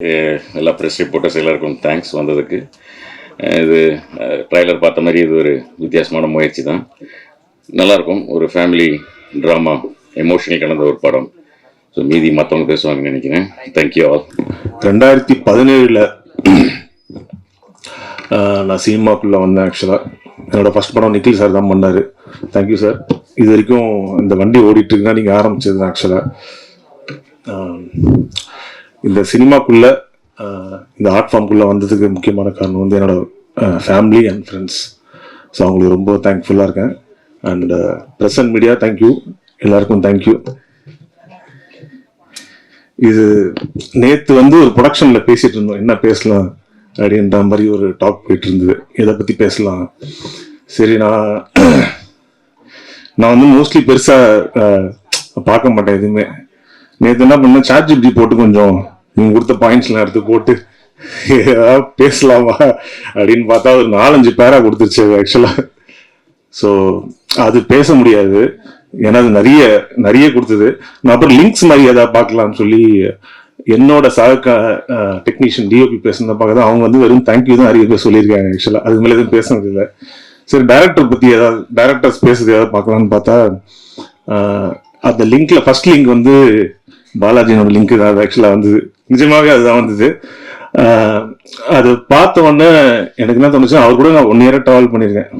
அஹ் எல்லா press reporters எல்லாருக்கும் thanks வந்ததுக்கு. இது ட்ரைலர் பார்த்த மாதிரி இது ஒரு வித்தியாசமான முயற்சி தான். நல்லாயிருக்கும். ஒரு ஃபேமிலி ட்ராமா எமோஷனல் கலந்த ஒரு படம். ஸோ மீதி மற்றவங்க பேசுவாங்கன்னு நினைக்கிறேன். தேங்க்யூ ஆல் ரெண்டாயிரத்தி பதினேழில் நான் சினிமாக்குள்ளே வந்தேன் ஆக்சுவலாக என்னோடய ஃபஸ்ட் படம் நிக்கில் சார் தான் பண்ணார். தேங்க்யூ சார் இது வரைக்கும் இந்த வண்டி ஓடிட்டுருக்குன்னா நீங்கள் ஆரம்பிச்சது ஆக்சுவலாக இந்த சினிமாக்குள்ளே இந்த ஆர்ட் ஃபார்ம்குள்ளே வந்ததுக்கு முக்கியமான காரணம் வந்து என்னோட ஃபேமிலி அண்ட் ஃப்ரெண்ட்ஸ் ஸோ அவங்களுக்கு ரொம்ப தேங்க்ஃபுல்லாக இருக்கேன். And present media thank you எல்லாருக்கும் தேங்க்யூ இது நேற்று வந்து ஒரு ப்ரொடக்ஷனில் பேசிகிட்டு இருந்தோம். என்ன பேசலாம் அப்படின்ற மாதிரி ஒரு டாக் போயிட்டு இருந்தது. எதை பற்றி பேசலாம்? சரி நான் நான் வந்து மோஸ்ட்லி பெருசாக பார்க்க மாட்டேன் எதுவுமே. நேற்று என்ன பண்ணேன்? சார்ஜ் இப்படி போட்டு கொஞ்சம் இவங்க கொடுத்த பாயிண்ட்ஸ்லாம் எடுத்து போட்டு ஏதாவது பேசலாமா? அப்படின்னு பார்த்தா ஒரு நாலஞ்சு பேரா கொடுத்துருச்சு ஆக்சுவலாக ஸோ அது பேச முடியாது. ஏன்னா அது நிறைய நிறைய கொடுத்தது. நான் அப்புறம் லிங்க்ஸ் மாதிரி ஏதாவது பார்க்கலாம்னு சொல்லி என்னோட சக டெக்னீஷியன் டிஓபி பேசுனதை பார்க்க அவங்க வந்து வெறும் தேங்க்யூ தான் நிறைய பேர் சொல்லியிருக்காங்க ஆக்சுவலாக அதுக்கு மேலே எதுவும் பேசுனது இல்லை. சரி டேரக்டர் பற்றி ஏதாவது டேரக்டர்ஸ் பேசுறது ஏதாவது பார்க்கலாம்னு பார்த்தா அந்த லிங்க்ல ஃபர்ஸ்ட் லிங்க் வந்து பாலாஜினோட லிங்க் தான் ஆக்சுவலாக வந்தது. நிஜமாகவே அதுதான் வந்தது. அது பார்த்த உடனே எனக்கு என்ன தோணுச்சு அவர் கூட நான் ஒன் இயராக ட்ராவல் பண்ணியிருக்கேன்.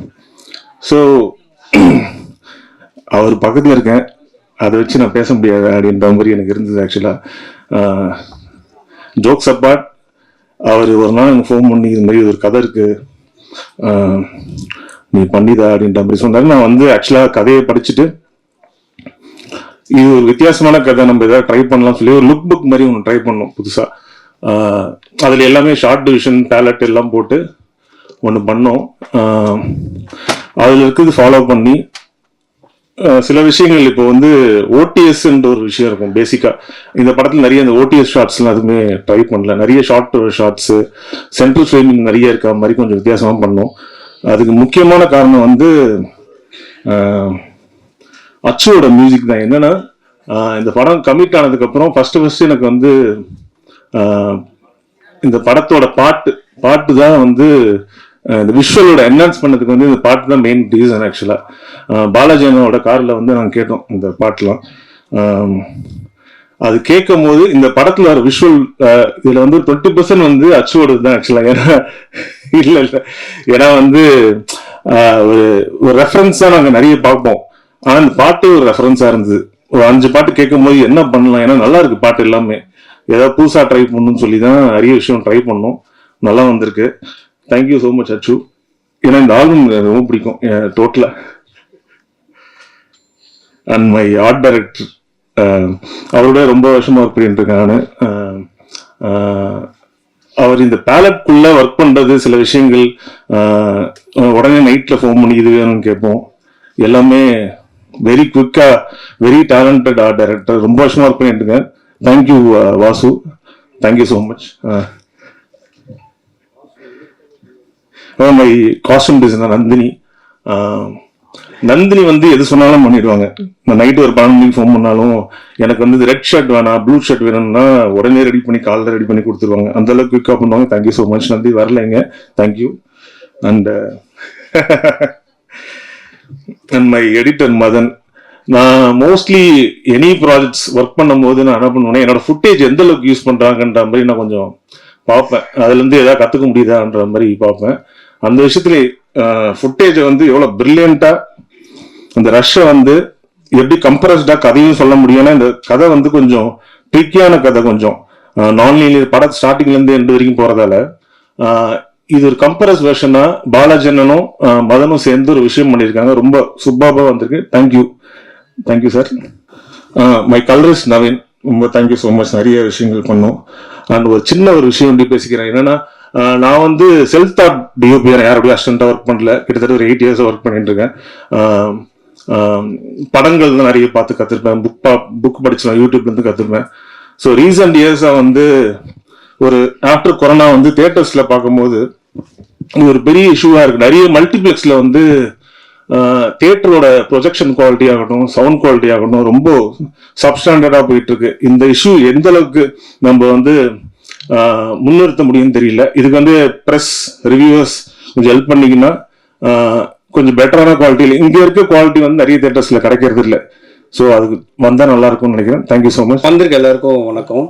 ஸோ அவர் பக்கத்தில் இருக்கேன். அதை வச்சு நான் பேச முடியாது அப்படின்ற மாதிரி எனக்கு இருந்தது ஆக்சுவலாக ஜோக்ஸ் அப்பாட் அவர் ஒரு நாள் எனக்கு ஃபோன் பண்ணி இது மாதிரி ஒரு கதை இருக்குது நீ பண்ணிதா அப்படின்ற மாதிரி சொன்னார். நான் வந்து ஆக்சுவலாக கதையை படிச்சுட்டு இது ஒரு வித்தியாசமான கதை. நம்ம ஏதாவது ட்ரை பண்ணலாம் சொல்லி ஒரு லுக் புக் மாதிரி ஒன்று ட்ரை பண்ணோம் புதுசாக அதில் எல்லாமே ஷார்ட் டிவிஷன் பேலட் எல்லாம் போட்டு ஒன்று பண்ணோம். அதில் இருக்கிறது ஃபாலோ பண்ணி. சில விஷயங்கள் இப்போ வந்து ஓடிஎஸ்ன்ற ஒரு விஷயம் இருக்கும் பேசிக்கா இந்த படத்தில் நிறைய இந்த ஓடிஎஸ் ஷார்ட்ஸ்லாம் எதுவுமே ட்ரை பண்ணல. நிறைய ஷார்ட் ஷார்ட்ஸு சென்ட்ரல் ஃப்ரேமிங் நிறைய இருக்க மாதிரி கொஞ்சம் வித்தியாசமாக பண்ணோம். அதுக்கு முக்கியமான காரணம் வந்து அச்சுவோட மியூசிக் தான். என்னன்னா இந்த படம் கமிட் ஆனதுக்கு அப்புறம் ஃபர்ஸ்ட் ஃபர்ஸ்ட் எனக்கு வந்து இந்த படத்தோட பாட்டு பாட்டு தான் வந்து இந்த விஷுவலோட என்ஹான்ஸ் பண்ணதுக்கு வந்து இந்த பாட்டு தான் மெயின் ரீசன் ஆக்சுவலாக பாலாஜி அண்ணனோட வந்து நாங்கள் கேட்டோம் இந்த பாட்டுலாம். அது கேட்கும் போது இந்த படத்தில் வர விஷுவல் இதில் வந்து டுவெண்ட்டி பர்சன்ட் வந்து அச்சுவோட தான் ஆக்சுவலாக ஏன்னா இல்லை இல்லை. ஏன்னா வந்து ஒரு ஒரு ரெஃபரன்ஸா நாங்கள் நிறைய பார்ப்போம். ஆனா இந்த பாட்டு ஒரு ரெஃபரன்ஸா இருந்தது. ஒரு அஞ்சு பாட்டு கேட்கும் போது என்ன பண்ணலாம்? ஏன்னா நல்லா இருக்கு பாட்டு எல்லாமே. ஏதாவது புதுசா ட்ரை பண்ணணும்னு சொல்லி தான் நிறைய விஷயம் ட்ரை பண்ணோம். நல்லா வந்திருக்கு. தேங்க்யூ ஸோ மச் அச்சு. ஏன்னா இந்த ஆல்பம் எனக்கு ரொம்ப பிடிக்கும். டோட்டலா அண்ட் மை ஆர்ட் டைரக்டர் அவரோட ரொம்ப வருஷமா ஒர்க் பண்ணிட்டு இருக்கேன் அவர் இந்த பேலட்குள்ள ஒர்க் பண்றது சில விஷயங்கள் உடனே நைட்ல ஃபோன் பண்ணி இது வேணும்னு கேட்போம். எல்லாமே வெரி குவிக்கா வெரி டேலண்டட் ஆர்ட் டைரக்டர் ரொம்ப வருஷமா ஒர்க் பண்ணிட்டு இருக்கேன். Thank you Vasu thank you so much my costume designer Nandini Nandini வந்து எது சொன்னாலும் பண்ணிடுவாங்க. நான் நைட்டு ஒரு பன்னெண்டு மணிக்கு ஃபோன் பண்ணாலும் எனக்கு வந்து ரெட் ஷர்ட் வேணாம் ப்ளூ ஷர்ட் வேணும்னா உடனே ரெடி பண்ணி காலில் ரெடி பண்ணி கொடுத்துருவாங்க. அந்த அளவுக்கு குயிக்காக பண்ணுவாங்க. தேங்க்யூ ஸோ மச் நந்தி வரலைங்க thank you and and my editor Madhan நான் மோஸ்ட்லி எனி ப்ராஜெக்ட்ஸ் ஒர்க் பண்ணும்போது நான் என்ன பண்ணுவேன்னா என்னோட ஃபுட்டேஜ் எந்த அளவுக்கு யூஸ் பண்ணுறாங்கன்ற மாதிரி நான் கொஞ்சம் பார்ப்பேன். அதுலேருந்து எதாவது கற்றுக்க முடியுதான்ற மாதிரி பார்ப்பேன். அந்த விஷயத்துல ஃபுட்டேஜை வந்து எவ்வளோ பிரில்லியண்ட்டாக அந்த ரஷ்ஷை வந்து எப்படி கம்ப்ரஸ்டாக கதையும் சொல்ல முடியும்னா இந்த கதை வந்து கொஞ்சம் ட்ரிக்கியான கதை கொஞ்சம். நான் லீனியர் பட ஸ்டார்டிங்லேருந்து எண்டு வரைக்கும் போகிறதால இது ஒரு கம்பரஸ் வெர்ஷனா பாலாஜனனும் மதனும் சேர்ந்து ஒரு விஷயம் பண்ணியிருக்காங்க. ரொம்ப சூப்பராக வந்திருக்கு. Thank you thank you sir my colours Naveen ரொம்ப தேங்க்யூ ஸோ மச் நிறைய விஷயங்கள் பண்ணோம். அண்ட் ஒரு சின்ன ஒரு விஷயம் வந்து பேசிக்கிறேன். என்னன்னா நான் வந்து செல்ஃப் தாட் டிஓபி யாரோடய அசிஸ்டண்டாக ஒர்க் பண்ணல. கிட்டத்தட்ட ஒரு எயிட் இயர்ஸ் ஒர்க் பண்ணிட்டு இருக்கேன். படங்கள் தான் நிறைய பார்த்து கற்றுருப்பேன் புக் பா புக் படிச்சுலாம் யூடியூப்லேருந்து கற்றுருப்பேன் ஸோ ரீசெண்ட் இயர்ஸாக வந்து ஒரு ஆஃப்டர் கொரோனா வந்து தியேட்டர்ஸ்ல பார்க்கும்போது இது ஒரு பெரிய இஷ்யூவா இருக்கு. நிறைய மல்டிபிளெக்ஸ்ல வந்து தியேட்டரோட ப்ரொஜெக்ஷன் குவாலிட்டி ஆகட்டும் சவுண்ட் குவாலிட்டி ஆகட்டும் ரொம்ப சப்ஸ்டாண்டர்டா போயிட்டு இருக்கு இந்த இஷ்யூ எந்த அளவுக்கு நம்ம வந்து முன்னிறுத்த முடியும்னு தெரியல. இதுக்கு வந்து ப்ரெஸ் ரிவ்யூவர்ஸ் கொஞ்சம் ஹெல்ப் பண்ணீங்கன்னா கொஞ்சம் பெட்டரான குவாலிட்டியில் இங்கே இருக்க குவாலிட்டி வந்து நிறைய தேட்டர்ஸில் கிடைக்கிறது இல்லை ஸோ அதுக்கு வந்தால் நல்லா இருக்கும்னு நினைக்கிறேன் தேங்க்யூ ஸோ மச் வந்திருக்க எல்லாருக்கும் வணக்கம்.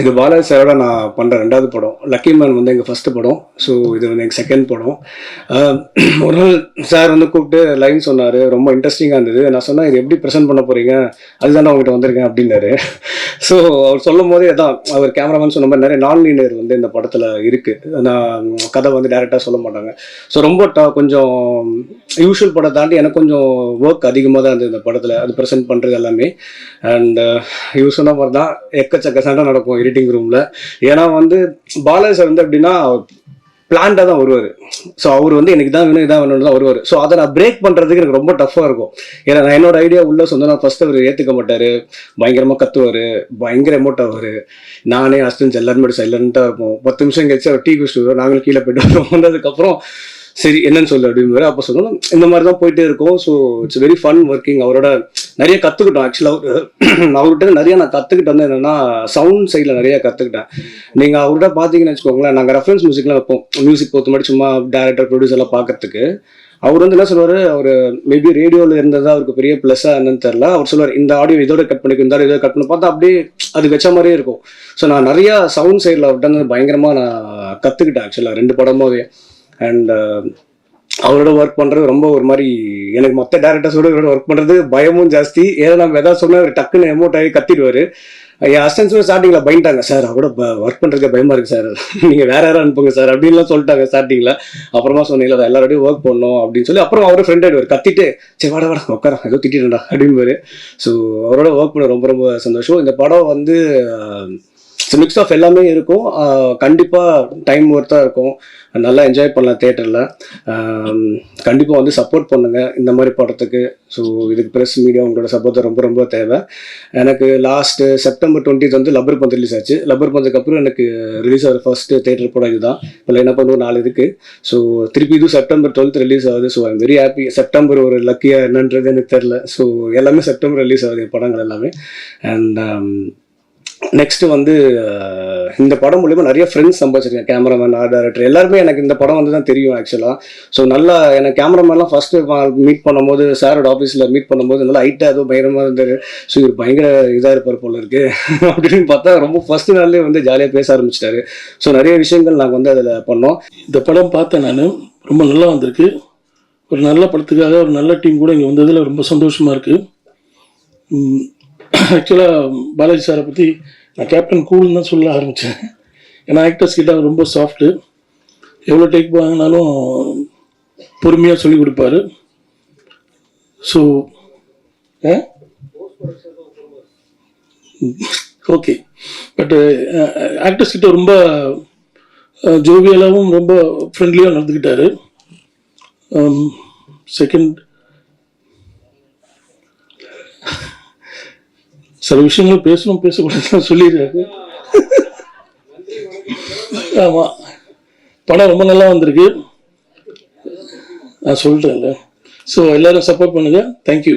இது பாலாஜி சாரோட நான் பண்ணுற ரெண்டாவது படம். லக்கி மேன் வந்து எங்கள் ஃபஸ்ட்டு படம். ஸோ இது வந்து எங்கள் செகண்ட் படம். ஒரு நாள் சார் வந்து கூப்பிட்டு லைன் சொன்னார். ரொம்ப இன்ட்ரெஸ்டிங்காக இருந்தது. நான் சொன்னேன் இது எப்படி ப்ரெசென்ட் பண்ண போகிறீங்க அதுதான் நான் உங்ககிட்ட வந்திருக்கேன் அப்படின்னாரு. ஸோ அவர் சொல்லும் போதே அதான் அவர் கேமராமேன் சொன்ன மாதிரி நிறைய நான் லீனியர் வந்து இந்த படத்தில் இருக்குது நான் கதை வந்து டேரெக்டாக சொல்ல மாட்டாங்க. ஸோ ரொம்ப கொஞ்சம் யூஷுவல் படம் தாண்டி எனக்கு கொஞ்சம் ஒர்க் அதிகமாக தான் இருந்தது இந்த படத்தில். அது ப்ரெசென்ட் பண்ணுறது எல்லாமே. அண்ட் uh, யூஸ் சொன்ன மாதிரி தான் எக்கச்சக்க சண்டை நடக்கும் எடிட்டிங் ரூமில் ஏன்னா வந்து பாலாஜி சார் வந்து எப்படின்னா பிளான்டாக தான் வருவார். ஸோ அவர் வந்து எனக்கு தான் வேணும் இதான் வேணும்னு தான் வருவார். ஸோ அதை நான் பிரேக் பண்ணுறதுக்கு எனக்கு ரொம்ப டஃப்பாக இருக்கும். ஏன்னா நான் என்னோட ஐடியா உள்ள நான் ஃபர்ஸ்ட்டு அவர் ஏற்றுக்க மாட்டார். பயங்கரமாக கத்துவார் பயங்கர எமோட் ஆவார். நானே அஸ்டன்ஸ் எல்லாருமே சைலண்ட்டாக இருப்போம். பத்து நிமிஷம் கழிச்சு அவர் டீ குடிச்சிட்டு நாங்களும் கீழே போயிட்டு வந்ததுக்கப்புறம் சரி என்னன்னு சொல்லு அப்படின்னு அப்போ சொல்லணும் இந்த மாதிரி தான் போயிட்டே இருக்கும். So it's very fun working அவரோட நிறைய கற்றுக்கிட்டோம் ஆக்சுவலாக அவர்கிட்ட நிறைய நான் கற்றுக்கிட்டு வந்து என்னன்னா சவுண்ட் சைடில் நிறைய கற்றுக்கிட்டேன் நீங்கள் அவர்கிட்ட பார்த்தீங்கன்னு வச்சுக்கோங்களேன் நாங்கள் ரெஃபரன்ஸ் மியூசிக்லாம் வைப்போம். மியூசிக் பொறுத்த மாதிரி சும்மா டேரக்டர் ப்ரொடியூசர்லாம் பார்க்கறதுக்கு அவர் வந்து என்ன சொல்லுவார்? அவர் மேபி ரேடியோவில் இருந்தது அவருக்கு பெரிய ப்ளஸ்ஸாக என்னன்னு தெரில அவர் சொல்லுவார் இந்த ஆடியோ இதோட கட் பண்ணிக்கும் இந்த ஆடியோ இதோட கட் பண்ணி. பார்த்தா அப்படியே அது வச்ச மாதிரியே இருக்கும். ஸோ நான் நிறையா சவுண்ட் சைடில் அவர்கிட்ட வந்து பயங்கரமாக நான் கற்றுக்கிட்டேன் ஆக்சுவலாக ரெண்டு படமாவே. அண்ட் uh, அவரோட ஒர்க் பண்ணுறது ரொம்ப ஒரு மாதிரி எனக்கு மற்ற டேரக்டர்ஸோட இவரோட ஒர்க் பண்ணுறது பயமும் ஜாஸ்தி. ஏன்னா நம்ம எதாவது சொன்னால் டக்குன்னு எமோட் ஆகி கத்திடுவார். என் அசிஸ்டன்ஸும் ஸ்டார்டிங்கில் பயந்துட்டாங்க சார் அவரோட ஒர்க் பண்ணுறதுக்கு பயமாக இருக்குது சார். நீங்கள் வேற யாரும் அனுப்புங்க சார். அப்படின்லாம் சொல்லிட்டாங்க ஸ்டார்டிங்கில் அப்புறமா சொன்னீங்களா அதை எல்லாரோடையும் ஒர்க் பண்ணோம் அப்படின்னு சொல்லி அப்புறம் அவரும் ஃப்ரெண்ட் ஆயிடுவார். கத்திட்டு சரி வாடா வாடா உட்கார ஏதோ திட்டிட்டா அப்படின்னு ஸோ அவரோட ஒர்க் பண்ண ரொம்ப ரொம்ப சந்தோஷம். இந்த படம் வந்து மிக்ஸ் ஆஃப் எல்லாமே இருக்கும். கண்டிப்பாக டைம் ஒர்த்தாக இருக்கும். நல்லா என்ஜாய் பண்ணலாம் தேட்டரில் கண்டிப்பாக வந்து சப்போர்ட் பண்ணுங்கள் இந்த மாதிரி படத்துக்கு. ஸோ இதுக்கு ப்ரெஸ் மீடியா உங்களோட சப்போர்ட் ரொம்ப ரொம்ப தேவை. எனக்கு லாஸ்ட்டு செப்டம்பர் டுவெண்ட்டித் வந்து லப்பர் பந்த் ரிலீஸ் ஆச்சு. லப்பர் பந்துக்கு அப்புறம் எனக்கு ரிலீஸ் ஆகிற ஃபர்ஸ்ட் தேட்டர் படம் இதுதான். இப்போ என்ன பண்ணுவோம்? நாலு இதுக்கு. ஸோ திருப்பி இதுவும் செப்டம்பர் டுவெல்த் ரிலீஸ் ஆகுது. So I'm very happy September ஒரு லக்கியாக என்னன்றது எனக்கு தெரில ஸோ எல்லாமே செப்டம்பர் ரிலீஸ் ஆகுது படங்கள் எல்லாமே. அண்ட் நெக்ஸ்ட் வந்து இந்த படம் மூலியமாக நிறைய ஃப்ரெண்ட்ஸ் சம்பாதிச்சிருக்கேன். கேமராமேன் ஆர்ட் டேரக்டர் எல்லாருமே எனக்கு இந்த படம் வந்து தான் தெரியும் ஆக்சுவலாக ஸோ நல்லா எனக்கு கேமராமேன்லாம் ஃபர்ஸ்ட் மீட் பண்ணும்போது சாரோட ஆஃபீஸில் மீட் பண்ணும்போது நல்லா ஹைட்டாக ஏதோ பயங்கரமாக இருந்தார். ஸோ இவர் பயங்கர இதாக இருப்பார் போல இருக்கு. அப்படின்னு பார்த்தா ரொம்ப ஃபர்ஸ்ட் நாள்லேயே வந்து ஜாலியாக பேச ஆரம்பிச்சிட்டாரு. ஸோ நிறைய விஷயங்கள் நாங்கள் வந்து அதில் பண்ணோம். இந்த படம் பார்த்தேன் நான். ரொம்ப நல்லா வந்திருக்கு. ஒரு நல்ல படத்துக்காக ஒரு நல்ல டீம் கூட இங்கே வந்ததில் ரொம்ப சந்தோஷமாக இருக்குது ஆக்சுவலாக பாலாஜி சாரை பற்றி நான் கேப்டன் கூல்னு தான் சொல்ல ஆரம்பித்தேன் ஏன்னா ஆக்டர்ஸ் கிட்ட அவர் ரொம்ப சாஃப்ட்டு எவ்வளோ டேக் வாங்கினாலும் பொறுமையாக சொல்லிக் கொடுப்பாரு. ஸோ ஓகே பட்டு ஆக்டர்ஸ் கிட்ட ரொம்ப ஜோவியலாகவும் ரொம்ப ஃப்ரெண்ட்லியாக நடந்துக்கிட்டாரு. Um, செகண்ட் சில விஷயங்கள் பேசணும் பேசக்கூடாதுன்னு சொல்லிடுறாரு ஆமாம் படம் ரொம்ப நல்லா வந்திருக்கு. நான் சொல்கிறேன்ல ஸோ எல்லோரும் சப்போர்ட் பண்ணுங்கள் தேங்க்யூ